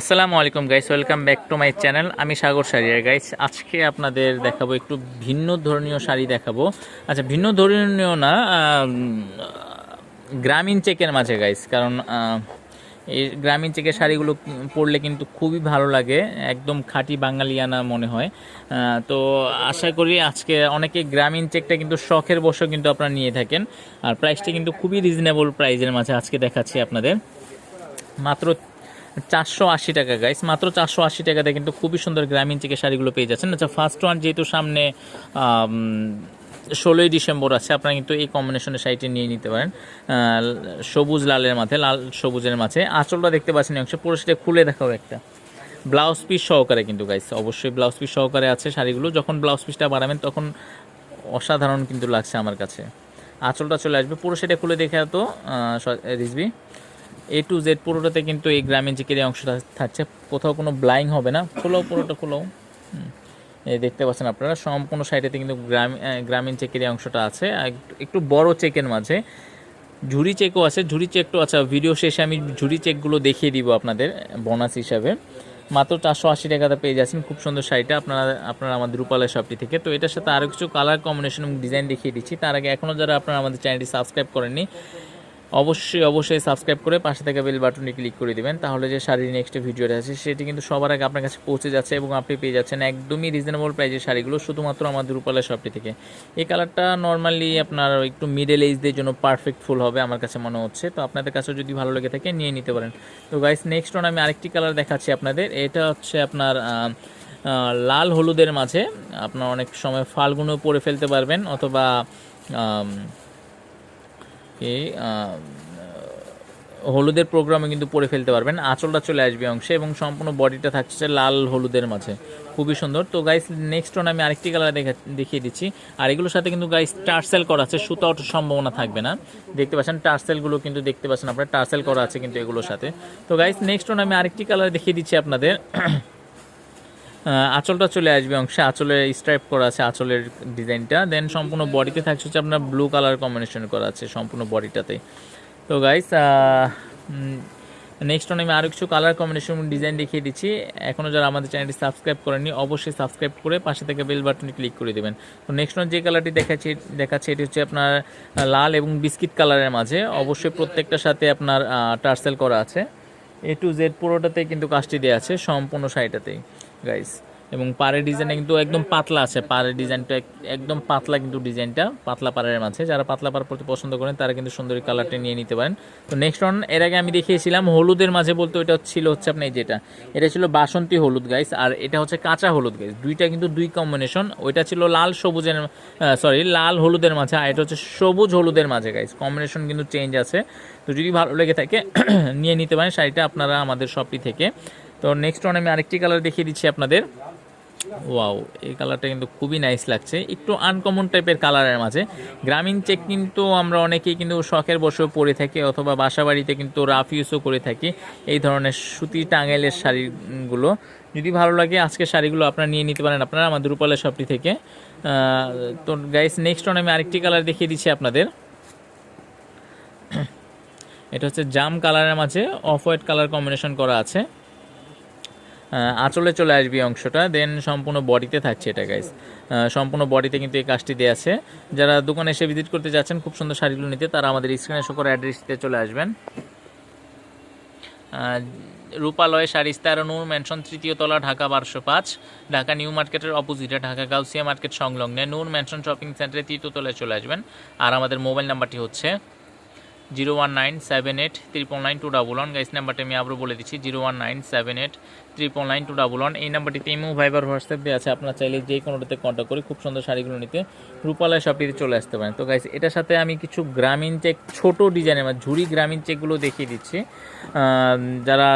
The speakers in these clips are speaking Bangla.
আসসালামু আলাইকুম guys welcome back to my channel আমি সাগর শাড়িয়ার গাইস আজকে আপনাদের দেখাবো একটু ভিন্ন ধর্মীয় শাড়ি দেখাবো। আচ্ছা ভিন্ন ধর্মীয় না গ্রামীণ চেকের মাঝে গাইস কারণ এই গ্রামীণ চেকের শাড়িগুলো পরলে কিন্তু খুবই ভালো লাগে। একদম খাঁটি বাঙালিয়ানা মনে হয়। তো আশা করি আজকে অনেকে গ্রামীণ চেকটা কিন্তু শখের বসে কিন্তু আপনারা নিয়ে থাকেন। আর প্রাইসটা কিন্তু খুবই রিজনেবল প্রাইজের মাঝে আজকে দেখাচ্ছি আপনাদের। মাত্র চারশো আশি টাকা গাইস মাত্র চারশো আশি টাকাতে কিন্তু খুবই সুন্দর গ্রামীণ থেকে শাড়িগুলো পেয়ে যাচ্ছেন। আচ্ছা ফার্স্ট ওয়ান যেহেতু সামনে ষোলোই ডিসেম্বর আছে, আপনারা কিন্তু এই কম্বিনেশনের শাড়িটি নিয়ে নিতে পারেন। সবুজ লালের মাঝে, লাল সবুজের মাঝে। আঁচলটা দেখতে পাচ্ছেন অংশে, পুরো সেটা খুলে দেখাও একটা। ব্লাউজ পিস সহকারে কিন্তু গাইস অবশ্যই ব্লাউজ পিস সহকারে আছে শাড়িগুলো। যখন ব্লাউজ পিসটা বাড়াবেন তখন অসাধারণ কিন্তু লাগছে আমার কাছে। আঁচলটা চলে আসবে, পুরো সেটা খুলে দেখে তো রিজবি এ টু জেড পুরোটাতে কিন্তু এই গ্রামীণ চিকের এই অংশটা থাকছে, কোথাও কোনো ব্লাইং হবে না। খোলাও পুরোটা, খোলাও। দেখতে পাচ্ছেন আপনারা, সম্পূর্ণ সাইডেতে কিন্তু গ্রাম গ্রামীণ চেকের অংশটা আছে। একটু- বড় চেকের মাঝে। ঝুড়ি চেকও আছে, ঝুড়ি চেকটাও আছে। ভিডিও শেষে আমি ঝুড়ি চেকগুলো দেখিয়ে দিব আপনাদের বোনাস হিসাবে। মাত্র চারশো আশি টাকাতে পেয়ে যাচ্ছেন খুব সুন্দর শাড়িটা। আপনারা আপনারা আমাদের রূপালয় শপটি থেকে। তো এটার সাথে আরও কিছু কালার কম্বিনেশন এবং ডিজাইন দেখিয়ে দিচ্ছি। তার আগে এখনও যারা আপনারা আমাদের চ্যানেলটি সাবস্ক্রাইব করেননি অবশ্যই অবশ্যই সাবস্ক্রাইব করে পাশে থাকা বেল বাটনটি ক্লিক করে দিবেন। তাহলে যে শাড়ির নেক্সট ভিডিওটা আছে, সেটি কিন্তু সবার আগে আপনার কাছে পৌঁছে যাচ্ছে এবং আপনি পেয়ে যাচ্ছেন একদমই রিজনেবল প্রাইজের শাড়িগুলো, শুধুমাত্র আমাদের রূপালয় শপটি থেকে। এই কালারটা নর্মালি আপনার একটু মিডল এজদের জন্য পারফেক্ট ফুল হবে, আমার কাছে মনে হচ্ছে। তো আপনাদের কাছে যদি ভালো লেগে থাকে, নিয়ে নিতে পারেন। তো গাইস নেক্সট ওন আমি আরেকটি কালার দেখাচ্ছি আপনাদের। এটা হচ্ছে আপনার লাল হলুদের মাঝে। আপনার অনেক সময় ফালগুলো পরে ফেলতে পারবেন, অথবা হলুদের প্রোগ্রামে কিন্তু পরে ফেলতে পারবেন। আঁচলটা চলে আসবে অংশে এবং সম্পূর্ণ বডিটা থাকছে লাল হলুদের মাঝে। খুবই সুন্দর। তো গাইস নেক্সট ওন আমি আরেকটি কালার দেখা দেখিয়ে দিচ্ছি। আর এগুলোর সাথে কিন্তু গাইস টার্সেল করা আছে, সুতা সম্ভাবনা থাকবে না। দেখতে পাচ্ছেন, টার্সেলগুলো কিন্তু দেখতে পাচ্ছেন আপনার, টার্সেল করা আছে কিন্তু এগুলোর সাথে। তো গাইস নেক্সট ওন আমি আরেকটি কালার দেখিয়ে দিচ্ছি আপনাদের। আঁচলটা চলে আসবে অংশে। আঁচলে স্ট্রাইপ করা আছে, আঁচলের ডিজাইনটা। দেন সম্পূর্ণ বডিতে থাকছে হচ্ছে আপনার ব্লু কালার কম্বিনেশন করা আছে সম্পূর্ণ বডিটাতে তো গাইস নেক্সট আমি আরও কিছু কালার কম্বিনেশন ডিজাইন দেখিয়ে দিচ্ছি। এখনও যারা আমাদের চ্যানেলটি সাবস্ক্রাইব করেনি অবশ্যই সাবস্ক্রাইব করে পাশে থেকে বেল বাটনে ক্লিক করে দেবেন। তো নেক্সট যে কালারটি দেখাচ্ছি, দেখাচ্ছে, এটি হচ্ছে আপনার লাল এবং বিস্কিট কালারের মাঝে। অবশ্যই প্রত্যেকটার সাথে আপনার টার্সেল করা আছে। এ টু জেড পুরোটাতেই কিন্তু কাজটি দেওয়া আছে, সম্পূর্ণ শাড়িটাতেই। গাইস এবং পাড়ের ডিজাইনটা কিন্তু একদম পাতলা আছে। পাড়ের ডিজাইনটা এক- একদম পাতলা কিন্তু ডিজাইনটা পাতলা পাড়ের মাঝে। যারা পাতলা পাড় পড়তে পছন্দ করেন, তারা কিন্তু সুন্দর কালারটা নিয়ে নিতে পারেন। তো নেক্সট অন এর আগে আমি দেখিয়েছিলাম হলুদের মাঝে বলতে ওইটা ছিল হচ্ছে আপনি যেটা। এটা ছিল বাসন্তী হলুদ গাইস আর এটা হচ্ছে কাঁচা হলুদ গাইস দুইটা কিন্তু দুই কম্বিনেশন ওইটা ছিল লাল সবুজের সরি লাল হলুদের মাঝে আর এটা হচ্ছে সবুজ হলুদের মাঝে গাইস কম্বিনেশন কিন্তু চেঞ্জ আছে। তো যদি ভালো লেগে থাকে, নিয়ে নিতে পারেন শাড়িটা আপনারা আমাদের শপটি থেকে। তো নেক্সট ওয়ান আমি আরেকটি কালার দেখিয়ে দিচ্ছি আপনাদের। ওয়াও এই কালারটা কিন্তু খুবই নাইস লাগছে। একটু আনকমন টাইপের কালারের মাঝে। গ্রামীণ চেক কিন্তু আমরা অনেকেই কিন্তু শখের বসেও পরে থাকি অথবা বাসা বাড়িতে কিন্তু রাফ ইউজও করে থাকি এই ধরনের সুতি টাঙ্গাইলের শাড়িগুলো। যদি ভালো লাগে আজকে শাড়িগুলো আপনারা নিয়ে নিতে পারেন আপনারা আমাদের রূপালের শপটি থেকে। তো গাইস নেক্সট আমি আরেকটি কালার দেখিয়ে দিচ্ছি আপনাদের। এটা হচ্ছে জাম কালারের মাঝে অফ হোয়াইট কালার কম্বিনেশন করা আছে। আঁচলে চলে আসবে অংশটা। দেন সম্পূর্ণ বডিতে থাকছে এটা গাইস সম্পূর্ণ বডিতে কিন্তু এই কাজটি দেওয়া আছে। যারা দোকানে এসে ভিজিট করতে যাচ্ছেন, খুব সুন্দর শাড়িগুলো নিতে, তারা আমাদের স্ক্রিনে অ্যাড্রেস দিতে চলে আসবেন। রূপালয় শাড়ি নূর ম্যানশন তৃতীয় তলা, ঢাকা বারোশো পাঁচ। ঢাকা নিউ মার্কেটের অপোজিটে ঢাকা গাউসিয়া মার্কেট সংলগ্নে। নূর ম্যানশন শপিং সেন্টারে তৃতীয় তলায় চলে আসবেন। আর আমাদের মোবাইল নাম্বারটি হচ্ছে zero one nine seven eight triple nine two double one. Guys নাম্বারটি আমি আবারও বলে দিচ্ছি, zero one nine seven eight triple nine two double one. এই নাম্বারটিতে ইমো ভাইবার হোয়াটসঅ্যাপ দিয়ে আছে। আপনার চাইলে যে কোনোটাতে কন্ট্যাক্ট করে খুব সুন্দর শাড়িগুলো নিতে রূপালয় শপটিতে চলে আসতে পারেন। তো গাইস এটার সাথে আমি কিছু গ্রামীণ চেক ছোট ডিজাইনের মানে ঝুড়ি গ্রামীণ চেকগুলো দেখিয়ে দিচ্ছি। যারা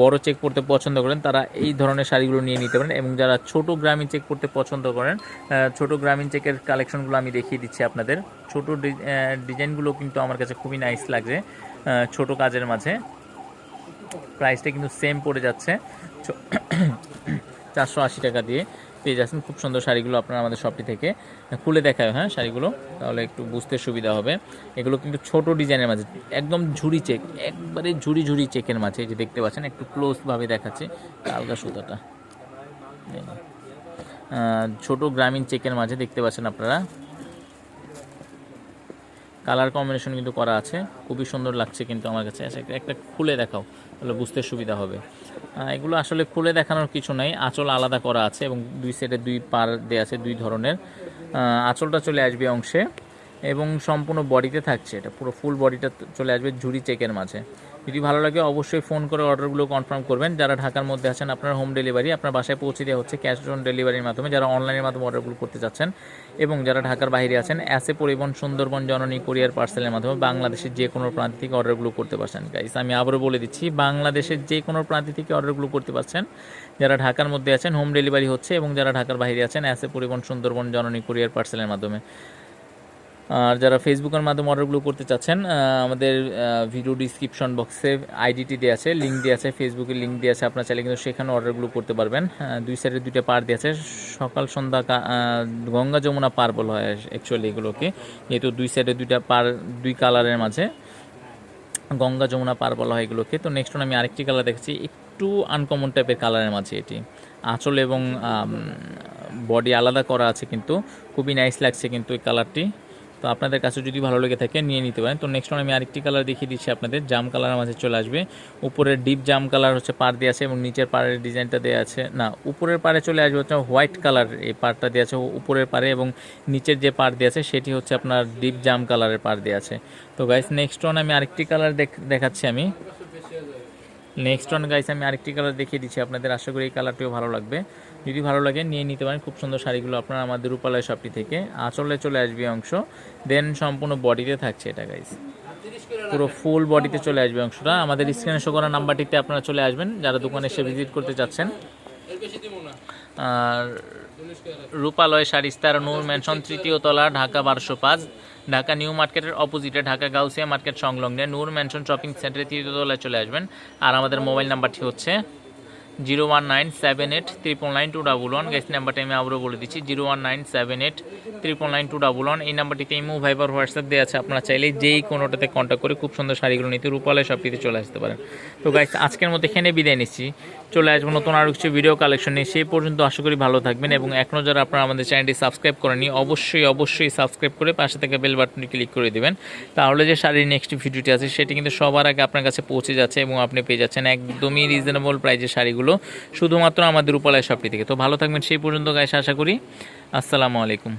বড় চেক পড়তে পছন্দ করেন, তারা এই ধরনের শাড়িগুলো নিয়ে নিতে পারেন। এবং যারা ছোট গ্রামীণ চেক পড়তে পছন্দ করেন ছোট গ্রামীণ চেকের কালেকশনগুলো আমি দেখিয়ে দিচ্ছি আপনাদের। ছোট ডিজাইনগুলো কিন্তু আমার কাছে খুবই নাইস লাগছে ছোট কাজের মাঝে। প্রাইসটা কিন্তু সেম পড়ে যাচ্ছে। চারশো আশি টাকা দিয়ে পেয়ে যাচ্ছেন। খুব সুন্দর শাড়িগুলো আপনারা আমাদের শপটি থেকে খুলে দেখায় হ্যাঁ শাড়িগুলো। তাহলে একটু বুঝতে সুবিধা হবে। এগুলো কিন্তু ছোট ডিজাইনের মাঝে, একদম ঝুড়ি চেক একবারে ঝুড়ি ঝুড়ি চেকের মাঝে যে দেখতে পাচ্ছেন, একটু ক্লোজভাবে দেখাচ্ছে আলগা সুতাটা। ছোট গ্রামীণ চেকের মাঝে দেখতে পাচ্ছেন আপনারা। কালার কম্বিনেশন কিন্তু করা আছে। খুবই সুন্দর লাগছে কিন্তু আমার কাছে। আচ্ছা, একটা- খুলে দেখাও তাহলে বুঝতে সুবিধা হবে। এগুলো আসলে খুলে দেখানোর কিছু নাই আঁচল আলাদা করা আছে এবং দুই সেটে দুই পার দেওয়া আছে দুই ধরনের। আঁচলটা চলে আসবে অংশে। এবং সম্পূর্ণ বডিতে থাকছে এটা। পুরো ফুল বডিটা চলে আসবে ঝুড়ি চেকের মাঝে। যদি ভালো লাগে অবশ্যই ফোন করে অর্ডারগুলো কনফার্ম করবেন। যারা ঢাকার মধ্যে আছেন, আপনার হোম ডেলিভারি আপনার বাসায় পৌঁছে দেওয়া হচ্ছে ক্যাশ অন ডেলিভারির মাধ্যমে। যারা অনলাইনের মাধ্যমে অর্ডারগুলো করতে চাচ্ছেন এবং যারা ঢাকার বাইরে আছেন অ্যাসে পরিবহন সুন্দরবন জননী কোরিয়ার পার্সেলের মাধ্যমে বাংলাদেশের যে কোনো প্রান্ত থেকে অর্ডারগুলো করতে পারছেন। গাইস আমি আবারও বলে দিচ্ছি, বাংলাদেশের যে কোনো প্রান্ত থেকে অর্ডারগুলো করতে পারছেন। যারা ঢাকার মধ্যে আছেন হোম ডেলিভারি হচ্ছে এবং যারা ঢাকার বাইরে আছেন অ্যাসে পরিবহন সুন্দরবন জননী কোরিয়ার পার্সেলের মাধ্যমে। আর যারা ফেসবুকের মাধ্যমে অর্ডারগুলো করতে চাচ্ছেন আমাদের ভিডিও ডিসক্রিপশন বক্সে আইডিটি দেওয়া আছে লিঙ্ক দেওয়া আছে ফেসবুকের লিঙ্ক দেওয়া আছে, আপনার চাইলে কিন্তু সেখানে অর্ডারগুলো করতে পারবেন। দুই সাইডে দুইটা পার দেওয়া আছে, সকাল, সন্ধ্যা গঙ্গা, যমুনা পার বলা হয় অ্যাকচুয়ালি এগুলোকে, যেহেতু দুই সাইডে দুইটা পার, দুই কালারের মাঝে, গঙ্গা, যমুনা পার বলা হয় এগুলোকে। তো নেক্সট আমি আরেকটি কালার দেখেছি একটু আনকমন টাইপের কালারের মাঝে এটি। আঁচল এবং বডি আলাদা করা আছে কিন্তু, খুবই নাইস লাগছে কিন্তু এই কালারটি তো আপনাদের কাছে যদি ভালো লেগে থাকে, নিয়ে নিতে পারেন। তো নেক্সট আমি আরেকটি কালার দেখিয়ে দিচ্ছি আপনাদের। জাম কালার মাঝে চলে আসবে। উপরের ডিপ জাম কালার হচ্ছে পার দিয়ে আছে এবং নিচের পাড়ের ডিজাইনটা দেওয়া আছে। না, উপরের পাড়ে চলে আসবে হচ্ছে হোয়াইট কালার এই পাড়টা দেওয়া আছে উপরের পাড়ে এবং নিচের যে পাড় দেওয়া আছে, সেটি হচ্ছে আপনার ডিপ জাম কালারের পাড় দেওয়া আছে। তো গাইস নেক্সট ওয়ান আমি আরেকটি কালার দেখাচ্ছি আমি। নেক্সট ওয়ান গাইস আমি আরেকটি কালার দেখিয়ে দিচ্ছি। আপনাদের আশা করি এই কালারটিও ভালো লাগবে। যদি ভালো লাগে, নিয়ে নিতে পারেন। খুব সুন্দর শাড়িগুলো আপনারা আমাদের রূপালয় শপটি থেকে। আঁচলে চলে আসবে অংশ। দেন সম্পূর্ণ বডিতে থাকছে এটা গাইস পুরো ফুল বডিতে চলে আসবে অংশটা। আমাদের স্ক্রিনে শো করা নাম্বারটিতে আপনারা চলে আসবেন। যারা দোকানে এসে ভিজিট করতে চাচ্ছেন আর রূপালয় শাড়িস্তার নূর ম্যানশন তৃতীয় তলা, ঢাকা বারোশো পাঁচ। ঢাকা নিউ মার্কেটের অপোজিটে ঢাকা গাউসিয়া মার্কেট সংলগ্নে নূর ম্যানশন শপিং সেন্টারে তৃতীয় তলায় চলে আসবেন। আর আমাদের মোবাইল নাম্বারটি হচ্ছে zero one nine seven eight triple nine two double one guys নাম্বারটি আমি আবারও বলে দিচ্ছি zero one nine seven eight triple nine two double one এই নাম্বারটিতে ইমো ভাইবার হোয়াটসঅ্যাপ দেওয়া আছে, আপনারা চাইলে যেই কোনোটাতে কন্ট্যাক্ট করে খুব সুন্দর শাড়িগুলো নিতে রূপালয় কিছু চলে আসতে পারেন। তো গাইস আজকের মতো এখানে বিদায় নিচ্ছি। চলে আসব নতুন আরও কিছু ভিডিও কালেকশন নিয়ে, সেই পর্যন্ত আশা করি ভালো থাকবেন এবং এখনও যারা আপনারা আমাদের চ্যানেলটি সাবস্ক্রাইব করেনি অবশ্যই অবশ্যই সাবস্ক্রাইব করে পাশে থেকে বেল বাটনটি ক্লিক করে দিবেন। তাহলে যে শাড়ির নেক্সট ভিডিওটি আছে, সেটি কিন্তু সবার আগে আপনার কাছে পৌঁছে যাচ্ছে এবং আপনি পেয়ে যাচ্ছেন একদমই রিজনেবল প্রাইজের শাড়িগুলো। শুধুমাত্র আমাদের উপালয় শপটি থেকে। তো ভালো থাকবেন, সেই পর্যন্ত গাইস আশা করি। আসসালামু আলাইকুম।